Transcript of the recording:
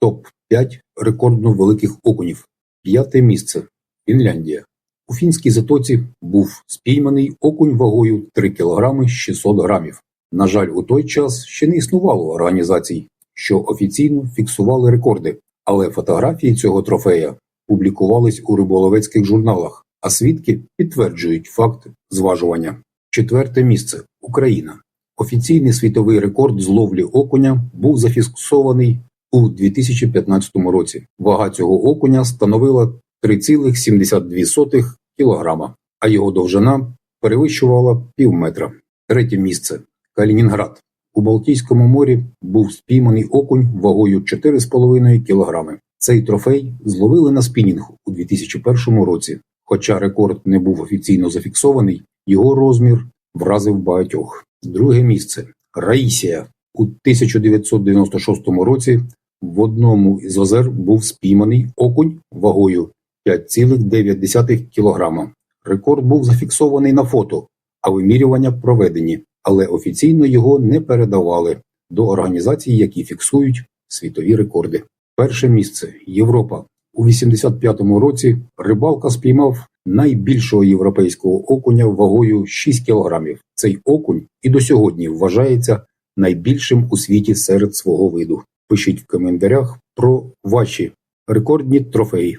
Топ-5 рекордно великих окунів. П'яте місце. Фінляндія. У фінській затоці був спійманий окунь вагою 3 кг 600 грамів. На жаль, у той час ще не існувало організацій, що офіційно фіксували рекорди, але фотографії цього трофея публікувались у риболовецьких журналах, а свідки підтверджують факт зважування. Четверте місце Україна. Офіційний світовий рекорд з ловлі окуня був зафіксований у 2015 році. Вага цього окуня становила 3,72 кг, а його довжина перевищувала пів метра. Третє місце Калінінград. У Балтійському морі був спійманий окунь вагою 4,5 кг. Цей трофей зловили на спінінг у 2001 році. Хоча рекорд не був офіційно зафіксований, його розмір вразив багатьох. Друге місце Раїсія. У 1996 році в одному із озер був спійманий окунь вагою 5,9 кг. Рекорд був зафіксований на фото, а вимірювання проведені, але офіційно його не передавали до організацій, які фіксують світові рекорди. Перше місце Європа. У 85-му році рибалка спіймав найбільшого європейського окуня вагою 6 кілограмів. Цей окунь і до сьогодні вважається найбільшим у світі серед свого виду. Пишіть в коментарях про ваші рекордні трофеї.